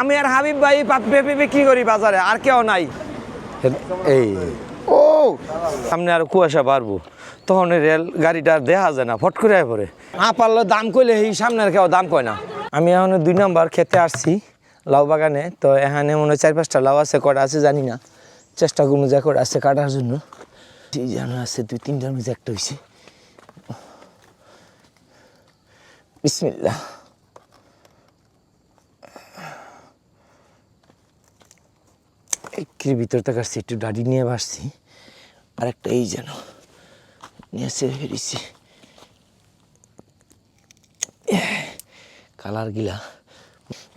আমি আর হাবিব ভাই পেঁপে বিক্রি করি বাজারে? আর কেউ নাই। এই। ও। সামনে আর কুয়াশা বাড়বো। তখন রেল গাড়িটা দেখা যায় না ফট করে পরে আ পারলে দাম কইলে এই সামনে আর কেউ দাম কয় না। আমি এখন দুই নম্বর খেতে আসছি লাউ বাগানে। তো এখানে মনে হয় চার পাঁচটা লাউ আছে কটা আছে জানি না। চেষ্টা করব যা করে আছে কাটার জন্য। ঠিক যেন আছে দুই তিনটার মধ্যে একটা হয়েছে বিসমিল্লাহ। একটির ভিতর থেকে আসছি, একটু ডাডি নিয়ে বাসছি। আর একটা এই যেন নিয়ে এসে ফেরিছি কালার গিলা।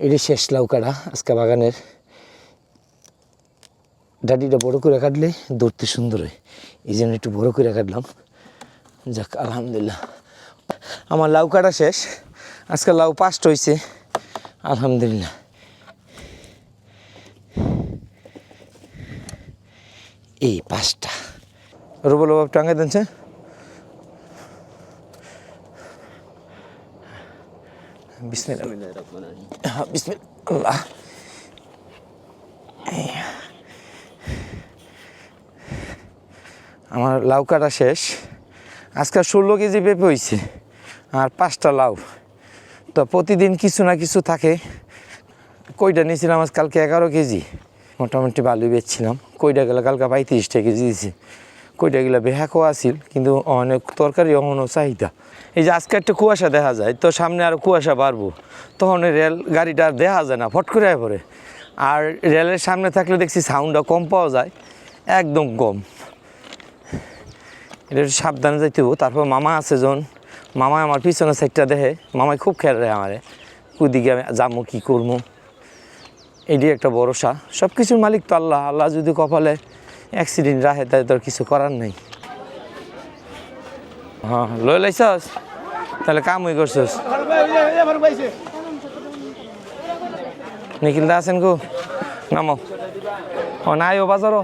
এটি শেষ লাউকাটা, আজকে বাগানের। ডাডিটা বড় করে কাটলে ধরতে সুন্দর হয়। এই জন্য একটু বড় করে কাটলাম। যাক, আলহামদুলিল্লাহ। আমার লাউ কাটা শেষ। আজকে লাউ পাস্ট হয়েছে আলহামদুলিল্লাহ। এই পাঁচটা। রুবল বাবু দিচ্ছে বিসমিল্লাহ। হ্যাঁ, আমার লাউ কাটা শেষ। আজকাল ষোলো কেজি পেঁপে হয়েছে আর পাঁচটা লাউ। তো প্রতিদিন কিছু না কিছু থাকে। কইটা নিয়েছিলাম আজ কালকে এগারো কেজি। মোটামুটি বালু বেচছিলাম। কইটা গেলে কালকে পঁয়ত্রিশটা কেজি দিয়েছি কইটা গেলে বেহাকও আসিল কিন্তু অনেক তরকারি অহনও চাহিদা। এই যে আজকে একটা কুয়াশা দেখা যায়, তো সামনে আরও কুয়াশা বাড়বো। তখন রেল গাড়িটা আর দেখা যায় না, ফট করে পড়ে। আর রেলের সামনে থাকলে দেখছি সাউন্ডটা কম পাওয়া যায়, একদম কম। এটা একটু সাবধানে যাইতে হব তারপর মামা আছে যখন মামা আমার পিছনে সাইডটা দেখে, মামাই খুব খেয়াল রাখে আমারে। ওইদিকে আমি যাব, কী করব? এটি একটা ভরসা সব কিছুর মালিক তো আল্লাহ। আল্লাহ যদি কপালে অ্যাক্সিডেন্ট রাখে তাই তোর কিছু করার নেই। হ্যাঁ লই লাইছস? তাহলে কাম হয়ে করছস। নিখিল দা আছেন গো নামো। ও নাই ও বাজারও?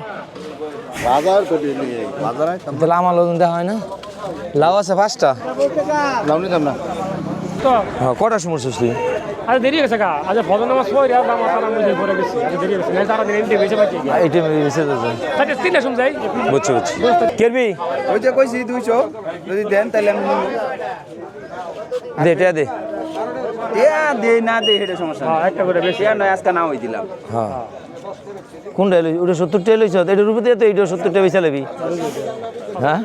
বাজার বাজার তাহলে আমার লোক দেওয়া হয় না? লাউ আছে পাঁচটা? লাউ নিতাম না। হ্যাঁ কটার সময় তুই? আজ দেরি হয়েছে গা। আজ ফজর নামাজ পড়ি আর নামাজ তারা মুঝে পড়ে গেছি। আজ দেরি হয়েছে নাই সারা দিন এমনি বেঁচে বেঁচে যাচ্ছে তিনটা যাই বুঝছি বুঝছি। কেরবি? ওই যে কইছি দুইশো যদি দেন তাহলে আমি নিবো। দে এটা দে। এ দে না দে এটা সমস্যা হ্যাঁ একটা করে বেশি। সে নয় আজকে না হই দিলাম। হ্যাঁ। কোনটা ওটা সত্তরটা এলোইছ এটা রুপে দিয়ে তো এইটা সত্তরটা বেচা লেবি। হ্যাঁ?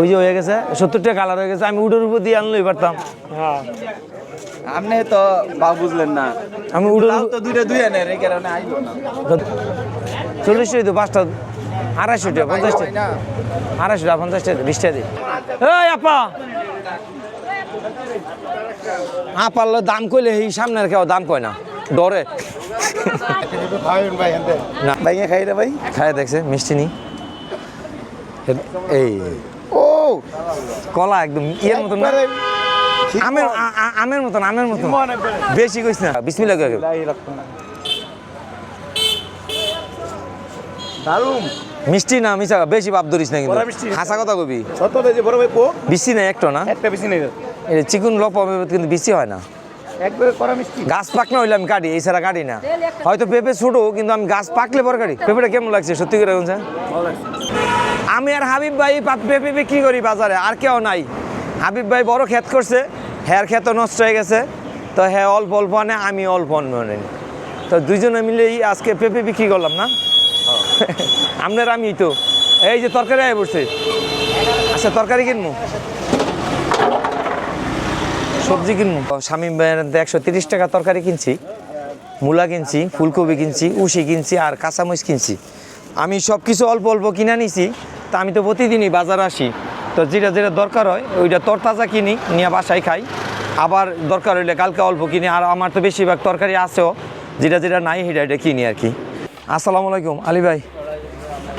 ওই যে হয়ে গেছে সত্তরটা কালার হয়ে গেছে আমি উডের উপর দিয়ে আনলেই পারতাম হ্যাঁ। আপনি তো বা বুঝলেন না। আমি উডের তো দুইটা দুই আনে এই কারণে আইলো না। চল্লিশ টাকা পাঁচটা আড়াইশো টাকা পঞ্চাশ টাকা। আড়াইশো টাকা পঞ্চাশ টাকা বিশ টাকা দিই এই আপা! আপার দাম কইলে এই সামনের কেউ দাম কয় না। ডরে। ভাই খাই রে ভাই। খায় দেখছে মিষ্টি নি। এই ও! কলা একদম ইয়ের মতন না। আমের আমের মতন আমের মতন। বেশি কইস না। বিসমিল্লাহ কই দারুম মিষ্টি না মিশা বেশি ভাব ধরিস না কিন্তু। মিষ্টি। হাসা কথা কবি। সত্তর যে বড় ভাই কো? বেশি না একটা না? একটা বেশি নেই। এই চিকুন লপ হবে কিন্তু বেশি হয় না। একবারে করা মিষ্টি। গাছ পাকনা হইলে আমি কাটি এই ছাড়া কাটি না। হয়তো পেঁপে ছোটো কিন্তু আমি গাছ পাকলে পরে কাটি। পেঁপেটা কেমন লাগছে সত্যি করে আমি আর হাবিব ভাই পেঁপে বিক্রি করি বাজারে আর কেউ নাই। হাবিব ভাই বড় ক্ষেত করছে হ্যার ক্ষেত নষ্ট হয়ে গেছে। তো হ্যাঁ অল্প অল্প আনে আমি অল্প অন্য আনি। তো দুইজনে মিলেই আজকে পেঁপে বিক্রি করলাম না? আপনার আমি তো। এই যে তরকারি আয় বসছে আচ্ছা তরকারি কিনবো সবজি কিনবো স্বামী একশো তিরিশ টাকা তরকারি কিনছি। মূলা কিনছি ফুলকপি কিনছি উশি কিনছি আর কাঁচামরিচ কিনছি। আমি সব কিছু অল্প অল্প কিনে নিছি। তা আমি তো প্রতিদিনই বাজার আসি। তো যেটা যেটা দরকার হয়, ওইটা তরতাজা কিনি, নিয়ে বাসায় খাই। আবার দরকার হইলে কালকে অল্প কিনি, আর আমার তো বেশিরভাগ তরকারি আছেও। যেটা যেটা নাই, সেটা এটা কিনি আর কি। আসসালামু আলাইকুম, আলী ভাই।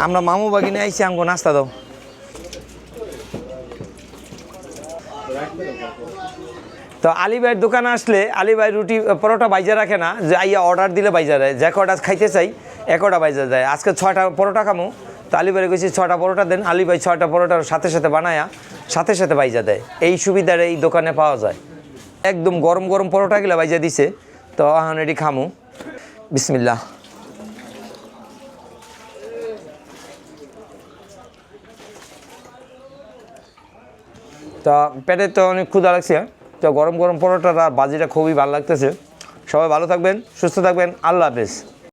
আমরা মামু বাগিনে আইসি আমগো নাস্তা দাও। তো আলী ভাইয়ের দোকানে আসলে, আলী ভাই রুটি, পরোটা বাইজা রাখে না, যে আইয়া অর্ডার দিলে বাইজা দেয়। যে কটা খাইতে চাই একটা বাইজা দেয়। আজকে ছয়টা পরোটা খামো। তো আলিবারে গেছি ছটা পরোটা দেন আলি ভাই ছয়টা পরোটার সাথে সাথে বানায়া, সাথে সাথে বাইজা দেয়। এই সুবিধার এই দোকানে পাওয়া যায়। একদম গরম গরম পরোটা গেলে বাইজা দিছে। তো এখন এটি খামু। বিসমিল্লা তা পেটে তো অনেক ক্ষুধা লাগছে হ্যাঁ? তো গরম গরম পরোটাটা, বাজিটা খুবই ভালো লাগতেছে। সবাই ভালো থাকবেন, সুস্থ থাকবেন। আল্লাহ হাফেজ।